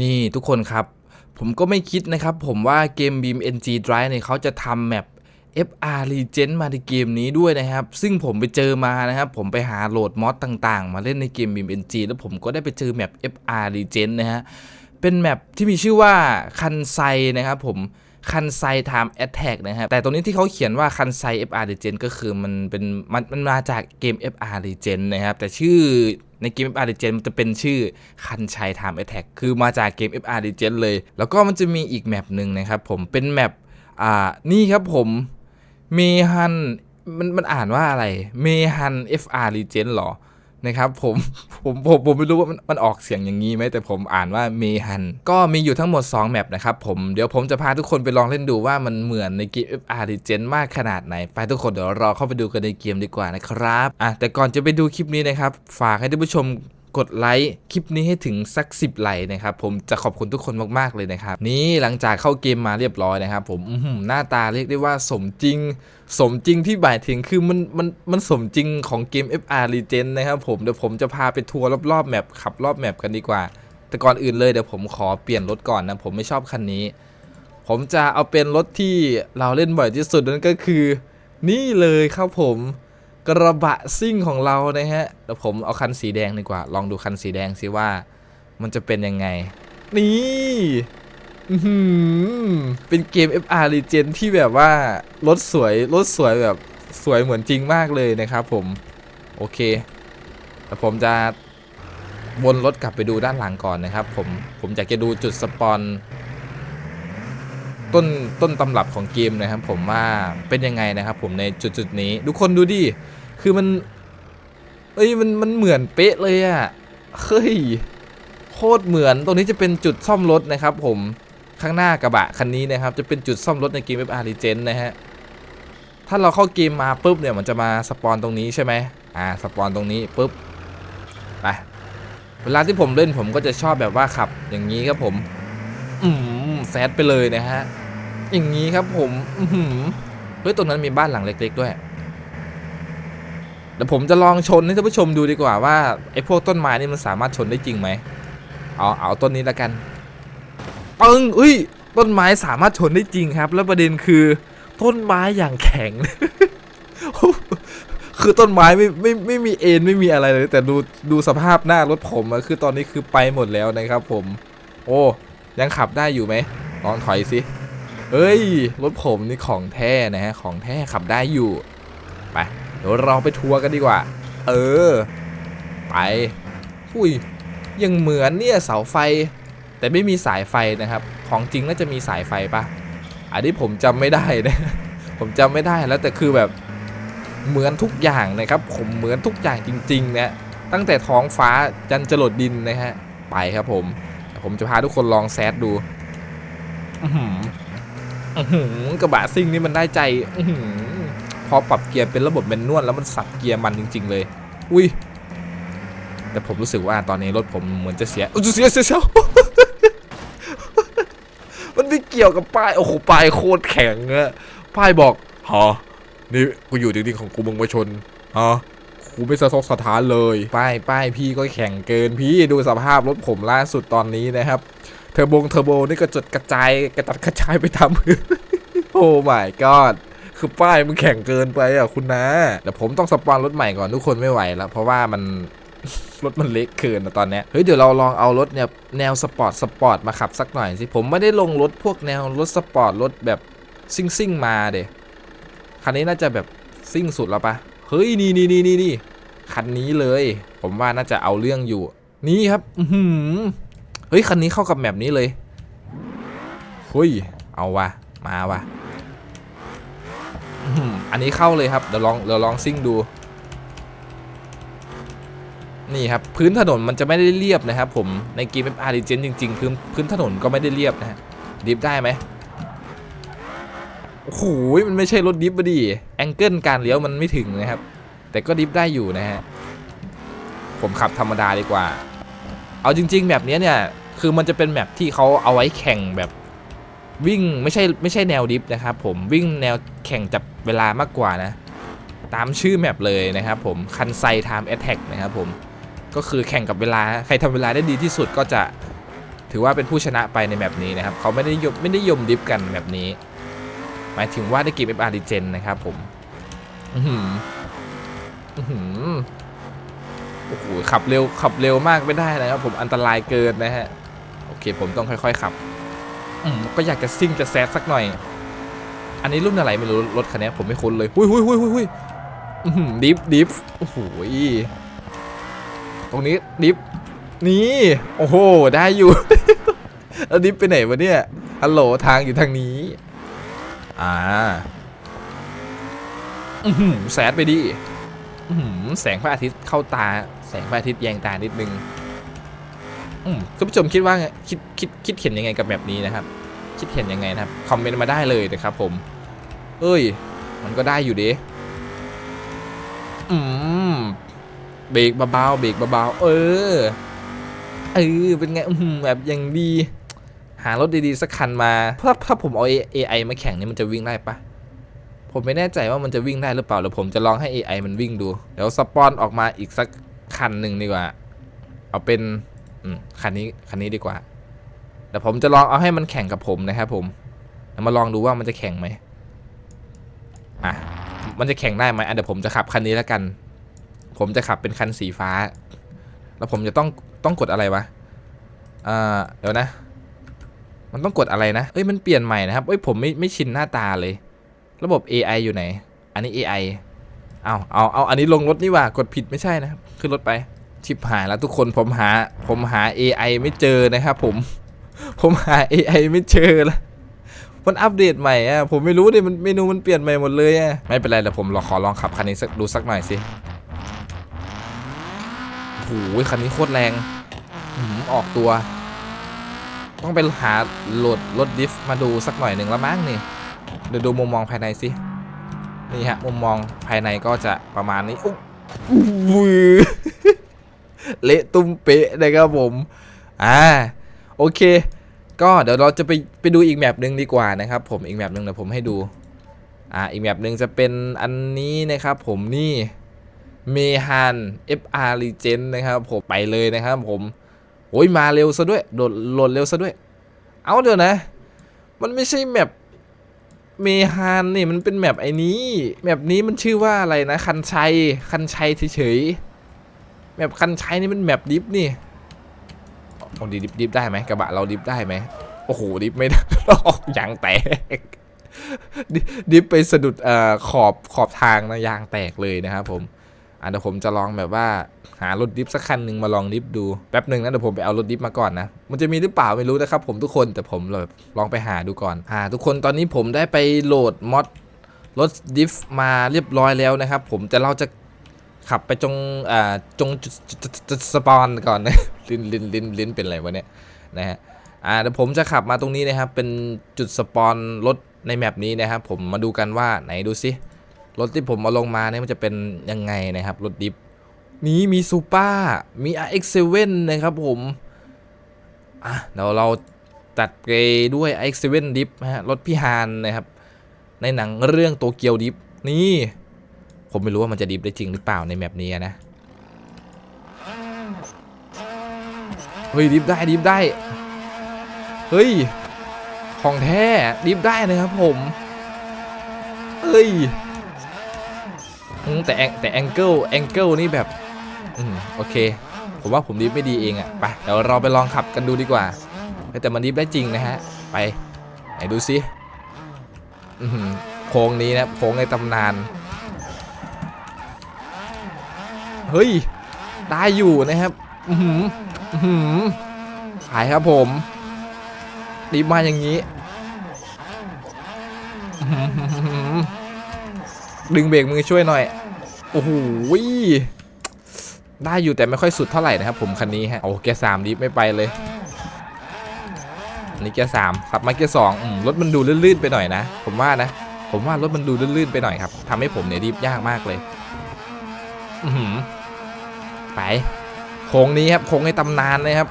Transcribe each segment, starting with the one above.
นี่ทุกคนครับ ผมก็ไม่คิดนะครับ ผมว่าเกม Beam NG Drive เนี่ยเขาจะทำแมป FR Legend มาในเกมนี้ด้วยนะครับ ซึ่งผมไปเจอมานะครับ ผมไปหาโหลดมอดต่างๆ มาเล่นในเกม Beam NG แล้วผมก็ได้ไปเจอแมป FR Legend นะฮะเป็นแมปที่มีชื่อว่าคันไซนะครับผม คันไซ Time Attack นะครับ แต่ตรงนี้ที่เขาเขียนว่าคันไซ FR Legend ก็คือมันเป็นมันมันมาจากเกม FR Legend นะครับ แต่ชื่อในเกม FR Legend มันจะเป็นชื่อคันชัย Time Attack คือมาจากเกม FR Legend เลย แล้วก็มันจะมีอีกแมปหนึ่งนะครับผมเป็นแมปอ่านี่ครับผมเมฮันมันมันอ่านว่าอะไรเมฮัน FR Legend หรอ นะครับผมผมผมผมไม่รู้ว่ามันมันออกเสียงอย่างนี้ไหมแต่ผมอ่านว่าเมฮันก็มีอยู่ทั้งหมด 2 แมปนะครับผมเดี๋ยวผมจะพาทุกคนไปลองเล่นดูว่ามันเหมือนในเกม FR Legend มากขนาดไหน ไปทุกคนเดี๋ยวรอเข้าไปดูกันในเกมดีกว่านะครับอะแต่ก่อนจะไปดูคลิปนี้นะครับ ฝากให้ท่านผู้ชม กดไลค์คลิปนี้ให้ถึงสัก 10 ไลค์นะครับผมจะขอบคุณทุกคนมากๆเลยนะครับ นี่หลังจากเข้าเกมมาเรียบร้อยนะครับ ผมอืหน้าตาเรียกได้ว่าสมจริง สมจริงที่หมายถึงคือมันมันมันสมจริงของเกม FR Legend นะครับผมเดี๋ยวผมจะพาไปทัวร์รอบๆแมปขับรอบแมปกันดีกว่า แต่ก่อนอื่นเลยเดี๋ยวผมขอเปลี่ยนรถก่อนนะผมไม่ชอบคันนี้ ผมจะเอาเป็นรถที่เราเล่นบ่อยที่สุดนั่นก็คือ นี่เลยครับผม กระบะซิ่งของเรานะฮะเดี๋ยวผมเอาคันสีแดงดีกว่า ลองดูคันสีแดงสิว่า มันจะเป็นยังไง นี่เป็นเกม FR Legend ที่แบบว่ารถสวยรถสวยแบบสวยเหมือนจริงมากเลยนะครับผม โอเคแต่ผมจะวนรถกลับไปดูด้านหลังก่อนนะครับ ผมผมอยากจะดูจุดสปอนต้นต้นตำรับของเกมนะครับผมว่าเป็นยังไงนะครับผมในจุดจุดนี้ทุกคนดูดิ คือมัน เอ้ยมันมันเหมือนเป๊ะเลยอะเฮ้ยโคตรเหมือนตรงนี้จะเป็นจุดซ่อมรถนะครับ ผมข้างหน้ากระบะคันนี้นะครับ จะเป็นจุดซ่อมรถในเกม FR Legend นนะฮะถ้าเราเข้าเกมมาปุ๊บเนี่ยมันจะมาสปอนตรงนี้ใช่ไหมอ่าสปอนตรงนี้ปุ๊บไปเวลาที่ผมเล่นผมก็จะชอบแบบว่าขับ อย่างนี้ครับผม อืมแซดไปเลยนะฮะอย่างนี้ครับผม อือหือเฮ้ยตรงนั้นมีบ้านหลังเล็ก ๆ ด้วย เดี๋ยวผมจะลองชนให้ท่านผู้ชมดูดีกว่าว่าไอ้พวกต้นไม้นี่มันสามารถชนได้จริงไหมเอาเอาต้นนี้แล้วกันปึ้งอุ้ยต้นไม้สามารถชนได้จริงครับ แล้วประเด็นคือ ต้นไม้อย่างแข็ง คือต้นไม้ไม่ไม่ไม่มีเอ็นไม่มีอะไรเลย แต่ดูดูสภาพหน้ารถผมอะคือตอนนี้คือไปหมดแล้วนะครับ ผม โอ้ยังขับได้อยู่ไหมลองถอยสิเอ้ยรถผมนี่ของแท้นะฮะของแท้ขับได้อยู่ไป เดี๋ยวเราไปทัวร์กันดีกว่า เออ ไป อุ้ย ยังเหมือนเนี่ยเสาไฟ แต่ไม่มีสายไฟนะครับ ของจริงน่าจะมีสายไฟปะอันนี้ผมจำไม่ได้นะ ผมจำไม่ได้แล้วแต่คือแบบเหมือนทุกอย่างนะครับ ผมเหมือนทุกอย่างจริงๆนะตั้งแต่ท้องฟ้าจันจรดดินนะฮะ ไปครับผม ผมจะพาทุกคนลองแซดดูอื้อหืออื้อหือกระบะซิ่งนี่มันได้ใจ อื้อหือ พอปรับเกียร์เป็นระบบแมนนวลแล้วมันสับเกียร์มันจริง ๆ เลย อุ้ย แต่ผมรู้สึกว่าตอนนี้รถผมเหมือนจะเสียอุ๊ยเสียเสียเสียมันไม่เกี่ยวกับป้าย โอ้โห ป้ายโคตรแข็งอะป้ายบอกฮะนี่กูอยู่จริงๆของกูมึงมาชนฮะกูไม่สะทกสะท้านเลย ป้ายป้ายพี่ก็แข็งเกินพี่ดูสภาพรถผมล่าสุดตอนนี้นะครับเทอร์โบงเทอร์โบนี่ก็จดกระจายกระจัดกระจายไปทำพื้นโอ้ my god คือป้ายมันแข็งเกินไปอะคุณนะเดี๋ยวผมต้องสปอนรถใหม่ก่อนทุกคนไม่ไหวแล้วเพราะว่ามันรถมันเล็กเกินนะตอนนี้เฮ้ยเดี๋ยวเราลองเอารถเนี่ยแนวสปอร์ตสปอร์ตมาขับสักหน่อยสิผมไม่ได้ลงรถพวกแนวรถสปอร์ตรถแบบซิ่งซิ่งมาเดคันนี้น่าจะแบบซิ่งสุดแล้วปะเฮ้ยนี่นี่นี่นี่นี่คันนี้เลย ผมว่าน่าจะเอาเรื่องอยู่ นี่ครับอือหือเฮ้ยคันนี้เข้ากับแมปนี้เลยเฮ้ยเอาวะมาวะ อันนี้เข้าเลยครับ เดี๋ยวลองเดี๋ยวลองซิ่งดู นี่ครับ พื้นถนนมันจะไม่ได้เรียบนะครับ ผม ในเกม FR Legend จนจริง ๆ พื้นพื้นถนนก็ไม่ได้เรียบนะฮะ ดิฟได้ไหมโอ้โห มันไม่ใช่รถดิฟบดีแองเกิลการเลี้ยวมันไม่ถึงนะครับ แต่ก็ดิฟได้อยู่นะฮะ ผมขับธรรมดาดีกว่า เอาจริง ๆ แบบนี้เนี่ย คือมันจะเป็นแมปที่เขาเอาไว้แข่งแบบ วิ่งไม่ใช่ไม่ใช่แนวดิฟนะครับผมวิ่งแนวแข่งจับเวลามากกว่านะ ตามชื่อแมปเลยนะครับผมคันไซ Time Attack นะครับผมก็คือแข่งกับเวลาใครทำเวลาได้ดีที่สุดก็จะถือว่าเป็นผู้ชนะไปในแบบนี้นะครับเขาไม่ได้ยมไม่ได้ยมดิฟกันแบบนี้ หมายถึงว่าได้เก็บ FR d ีเจนนะครับผมอื้อหืออื้อหือโอ้โหขับเร็วขับเร็วมากไม่ได้นะครับผมอันตรายเกินนะฮะโอเคผมต้องค่อย ๆ ขับ ก็อยากจะซิ่งจะแซดสักหน่อย อันนี้รุ่นอะไรไม่รู้รถคันนี้ผมไม่คุ้นเลยหุยหุยหุยหุยหุยดิฟดิฟโอ้โหตรงนี้ดิฟนี่ โอ้โห ได้อยู่ แล้วดิฟไปไหนวะเนี่ยฮัลโหลทางอยู่ทางนี้ อ่าอือหือแสดไปดิอื้อหือแสงพระอาทิตย์เข้าตา แสงพระอาทิตย์แยงตานิดนึง คุณผู้ชมคิดว่าไงคิดคิดคิดเห็นยังไงกับแบบนี้นะครับ คิดเห็นยังไงนะครับคอมเมนต์มาได้เลยนะครับผม เอ้ย มันก็ได้อยู่ดิอืมเบรกเบาๆเบรกเบาๆเออเออเป็นไงอือหือแบบอย่างดี หารถดีๆสักคันมาถ้าถ้าผมเอา AI มาแข่งนี่มันจะวิ่งได้ปะผมไม่แน่ใจว่ามันจะวิ่งได้หรือเปล่าเดี๋ยวผมจะลองให้ AI มันวิ่งดู เดี๋ยวสปอนออกมาอีกสักคันหนึ่งดีกว่า เอาเป็น คันนี้คันนี้ดีกว่าเดี๋ยวผมจะลองเอาให้มันแข่งกับผมนะครับผมมาลองดูว่ามันจะแข่งไหมอะมันจะแข่งได้ไหมอะเดี๋ยวผมจะขับคันนี้แล้วกัน ผมจะขับเป็นคันสีฟ้า แล้วผมจะต้องต้องกดอะไรวะอ่าเดี๋ยวนะ มันต้องกดอะไรนะเอ้ยมันเปลี่ยนใหม่นะครับเอ้ยผมไม่ไม่ชินหน้าตาเลย ระบบ AI อยู่ไหน อันนี้ AI เอาเอาเอาอันนี้ลงรถนี่ว่า กดผิดไม่ใช่นะครับขึ้นรถไป ชิบหายแล้วทุกคนผมหาผมหา AI ไม่เจอนะครับผม ผมหา AI ไม่เจอแล้วมันอัปเดตใหม่อะผมไม่รู้ดิมันเมนูมันเปลี่ยนใหม่หมดเลยอะไม่เป็นไรเดี๋ยวผมลองขอลองขับคันนี้สักดูสักหน่อยสิโอ้โหคันนี้โคตรแรงออหือออกตัว ต้องไปหาโหลดรถดิฟมาดูสักหน่อยหนึ่งแล้วมั้งนี่เดี๋ยวดูมุมมองภายในสินี่ฮะมุมมองภายในก็จะประมาณนี้อุ๊บวือ เละตุ้มเป๊ะนะครับผม อ่า โอเค ก็เดี๋ยวเราจะไปไปดูอีกแมปหนึ่งดีกว่านะครับ ผมอีกแมปหนึ่งเดี๋ยวผมให้ดู อ่า อีกแมปหนึ่งจะเป็นอันนี้นะครับ ผมนี่เมฮัน FR Legend นะครับผมไปเลยนะครับผมโอ้ยมาเร็วซะด้วยโดดหลดเร็วซะด้วย เอาเดี๋ยวนะ มันไม่ใช่แมปเมฮานนี่มันเป็นแมปไอ้นี้ แมปนี้มันชื่อว่าอะไรนะ คันชัย คันชัยเฉยๆ แมปคันใชัยนี่มันแมปดิฟนี่โอ้ดิฟดิฟได้ไหมกระบะเราดิฟได้ไหมโอ้โหดิฟไม่ได้ออกยางแตกดิฟไปสะดุดเอ่อขอบขอบทางนะยางแตกเลยนะครับผมอะเดี๋ยวผมจะลองแบบว่าหารถดิฟสักคันหนึ่งมาลองดิฟดูแป๊บหนึ่งนะเดี๋ยวผมไปเอารถดิฟมาก่อนนะ มันจะมีหรือเปล่าไม่รู้นะครับผมทุกคนแต่ผมแบบลองไปหาดูก่อนอ่าทุกคนตอนนี้ผมได้ไปโหลดมอดรถดิฟมาเรียบร้อยแล้วนะครับผมจะเราจะ ขับไปจงอ่าจงจุดสปอนก่อนนะลิ้นลิ้นลิ้นลิ้นเป็นอะไรวะเนี่ยนะฮะอ่าเดี๋ยวผมจะขับมาตรงนี้นะครับ เป็นจุดสปอนรถในแมปนี้นะครับ ผมมาดูกันว่าไหนดูสิรถที่ผมเอาลงมาเนี่ยมันจะเป็นยังไงนะครับรถดิฟนี้มีซูเปอร์มี RX7 นะครับผมอะเดี๋ยวเราตัดเกรด้วย RX7 ดิฟนะฮะรถพี่ฮานนะครับ ในหนังเรื่องโตเกียวดิฟนี่ ผมไม่รู้ว่ามันจะดิฟได้จริงหรือเปล่าในแมปนี้นะ เฮ้ยดิฟได้ดิฟได้ เฮ้ย ของแท้ดิฟได้นะครับผม เฮ้ยแต่แต่แองเกิลแองเกิลนี่แบบ อืมโอเค ผมว่าผมดิฟไม่ดีเองอะไปเดี๋ยวเราไปลองขับกันดูดีกว่า แต่มันดิฟได้จริงนะฮะ ไปไหนดูซิโค้งนี้นะโค้งในตำนาน เฮ้ย ได้อยู่นะครับ อือหืออื้อหือขายครับผมดิฟมาอย่างนี้อื้อหือดึงเบรกมือช่วยหน่อย โอ้โหได้อยู่แต่ไม่ค่อยสุดเท่าไหร่นะครับผมคันนี้ฮะ โอ้เกียร์สามดิฟไม่ไปเลย อันนี้เกียร์สามขับมาเกียร์สองรถมันดูลื่นๆไปหน่อยนะ ผมว่านะ ผมว่ารถมันดูลื่นๆไปหน่อยครับทำให้ผมเนี่ยดิฟยากมากเลย อือหือ ไปโค้งนี้ครับโค้งในตำนานเลยครับ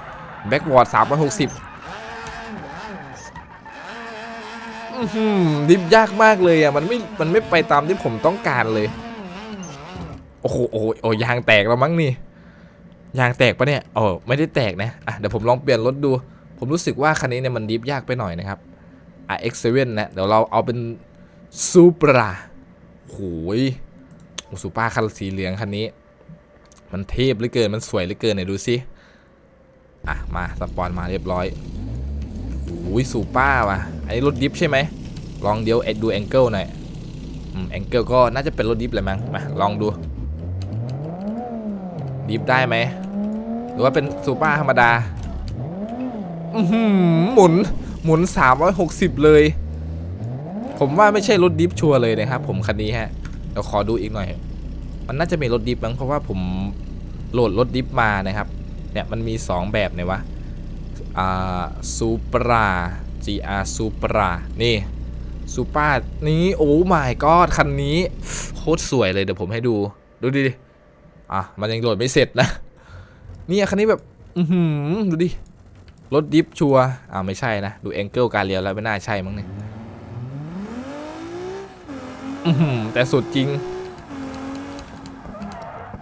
แบ็กวอร์ดสามร้อยหกสิบดิฟยากมากเลยอะมันไม่มันไม่ไปตามที่ผมต้องการเลย โอ้โหโอ้โหโอ้ยางแตกแล้วมั้งนี่ยางแตกปะเนี่ยโอ้ไม่ได้แตกนะอะเดี๋ยวผมลองเปลี่ยนรถดู ผมรู้สึกว่าคันนี้เนี่ยมันดิฟยากไปหน่อยนะครับ RX7 นะเดี๋ยวเราเอาเป็นซูปราโหยโอ้ซูปราคันสีเหลืองคันนี้ มันเทพเหลือเกิน มันสวยเหลือเกินไหนดูสิ อะ มาสปอนมาเรียบร้อยโอ้ยซูปราว่ะ อันนี้รถดิฟใช่ไหม ลองเดี๋ยวเอ็ดดูแองเกิลหน่อยอืมแองเกิลก็น่าจะเป็นรถดิฟเลยมั้ง มาลองดู ดิฟได้ไหม หรือว่าเป็นซูปราธรรมดาอื้อหือหมุน หมุน 360 เลย ผมว่าไม่ใช่รถดิฟชัวร์เลยนะครับผมคันนี้ฮะ เดี๋ยวขอดูอีกหน่อย มันน่าจะมีรถดิฟมั้งเพราะว่าผมโหลดรถดิฟมานะครับเนี่ยมันมี 2 แบบเนี่ยวะอ่าซูปรา GR ซูปรานี่ซูปรานี้โอ้ my god คันนี้โคตรสวยเลยเดี๋ยวผมให้ดูดูดิอะมันยังโหลดไม่เสร็จนะเนี่ยคันนี้แบบอือหือดูดิรถดิฟชัวอ่าไม่ใช่นะ ดูแองเกิลการเลี้ยวแล้วไม่น่าใช่มั้งเนี่ยอือหือแต่สุดจริง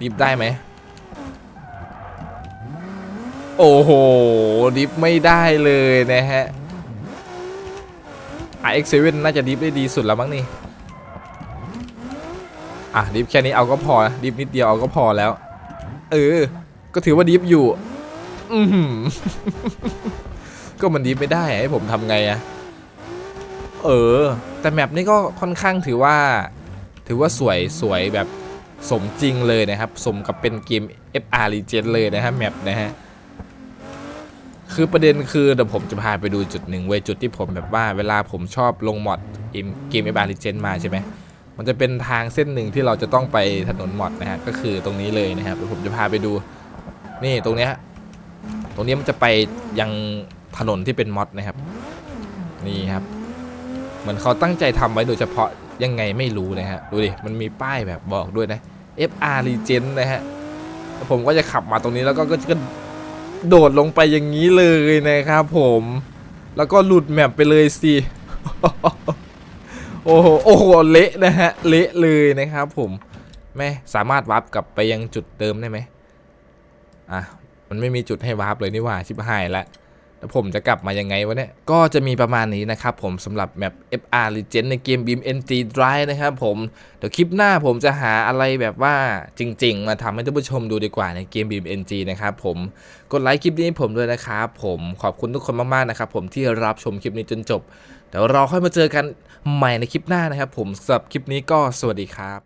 ดิฟได้ไหมโอ้โห ดิฟไม่ได้เลยนะฮะ RX7 น่าจะดิฟได้ดีสุดแล้วมั้งนี่ อะ ดิฟแค่นี้เอาก็พอ ดิฟนิดเดียวเอาก็พอแล้ว เออ ก็ถือว่าดิฟอยู่ อือหือก็มันดีไม่ได้ให้ผมทำไงอะเออ แต่แมปนี้ก็ค่อนข้างถือว่า ถือว่าสวยสวยแบบ สมจริงเลยนะครับ สมกับเป็นเกม FR Legend เลยนะฮะแมปนะฮะคือประเด็นคือเดี๋ยวผมจะพาไปดูจุดหนึ่งเว้ยจุดที่ผมแบบว่าเวลาผมชอบลงมอดเกม FR Legend มาใช่ไหมมันจะเป็นทางเส้นหนึ่งที่เราจะต้องไปถนนมอดนะฮะก็คือตรงนี้เลยนะครับเดี๋ยวผมจะพาไปดูนี่ตรงเนี้ยตรงนี้มันจะไปยังถนนที่เป็นมอดนะครับ นี่ครับ เหมือนเขาตั้งใจทำไว้โดยเฉพาะยังไงไม่รู้นะฮะดูดิมันมีป้ายแบบบอกด้วยนะ FR Legend นะฮะ ผมก็จะขับมาตรงนี้แล้วก็ก็โดดลงไปอย่างนี้เลยนะครับผม แล้วก็หลุดแมปไปเลยสิ โอ้โห โอ้โห เละนะฮะ เละเลยนะครับผม แม่สามารถวับกลับไปยังจุดเดิมได้ไหมอะ มันไม่มีจุดให้วาร์ปเลยนี่ว่าชิบหายละแล้ว ผมจะกลับมายังไงวะเนี่ย ก็จะมีประมาณนี้นะครับผมสำหรับแมป FR Legend ในเกม Beam NG Drive นะครับผมเดี๋ยวคลิปหน้าผมจะหาอะไรแบบว่าจริง ๆ มาทำให้ท่านผู้ชมดูดีกว่าในเกม Beam NG นะครับผมกดไลค์คลิปนี้ให้ผมด้วยนะครับผมขอบคุณทุกคนมาก ๆ นะครับผมที่รับชมคลิปนี้จนจบ เดี๋ยวเราค่อยมาเจอกันใหม่ในคลิปหน้านะครับผมสำหรับคลิปนี้ก็สวัสดีครับ